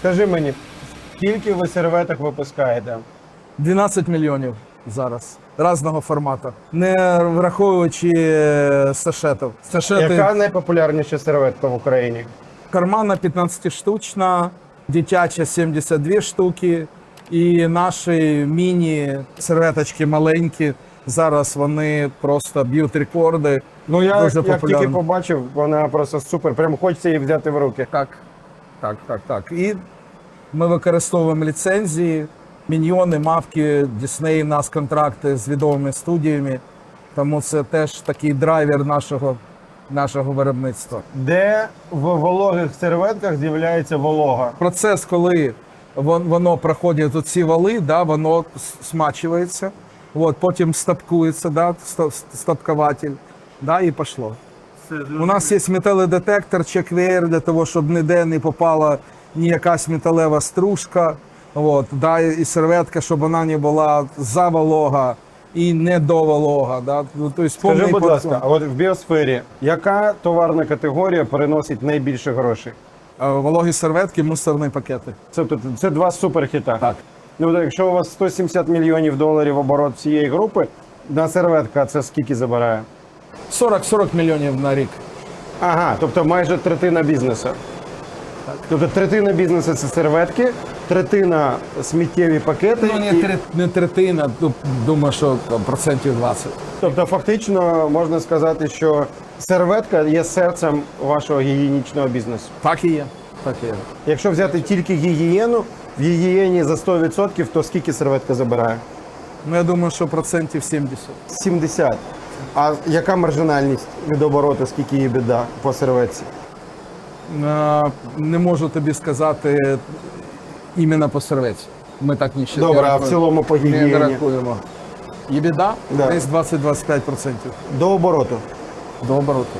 Скажи мені, скільки ви серветок випускаєте? 12 мільйонів зараз різного формату, не враховуючи е, сашетів. Сашети Яка найпопулярніша серветка в Україні? кармана 15 штучна, дитяча 72 штуки, і наші міні-серветочки маленькі. Зараз вони просто б'ють рекорди. Ну я Дуже як тільки побачив, вона просто супер. Прям хочеться її взяти в руки. Так, так, так, так. І ми використовуємо ліцензії, міньйони, мавки, Дісней, у нас контракти з відомими студіями. Тому це теж такий драйвер нашого, нашого виробництва. Де в вологих серветках з'являється волога? Процес, коли вон- воно проходить ці вали, да, воно смачується, от, потім стапкується, да, ста- стапкователь, да, і пішло. У нас є металодетектор, чеквеєр для того, щоб ніде не попала ні якась металева стружка. От, да, і серветка, щоб вона не була заволога і не доволога. Да. Ну, тобто, Скажи, будь подход. ласка, а от в біосфері яка товарна категорія переносить найбільше грошей? Е, Вологі серветки, мусорні пакети. Це, це два суперхіта. Так. Ну, якщо у вас 170 мільйонів доларів оборот цієї групи, на серветка це скільки забирає? 40-40 мільйонів на рік. Ага, тобто майже третина бізнесу. Тобто третина бізнесу це серветки, третина сміттєві пакети. Ну, не, і- тре- не третина, ну, думаю, що там, процентів 20. Тобто, фактично можна сказати, що серветка є серцем вашого гігієнічного бізнесу. Так і є. Так і є. Якщо взяти тільки гігієну, в гігієні за 100%, то скільки серветка забирає? Ну, я думаю, що процентів 70. 70. А яка маржинальність від обороту, скільки є біда по серветці? Е, Не можу тобі сказати іменно по серветці. Ми так не ще Добре, а в рахуємо. цілому по не гігієні? рахуємо. Є біда? Да. Десь 20-25% До обороту. до обороту.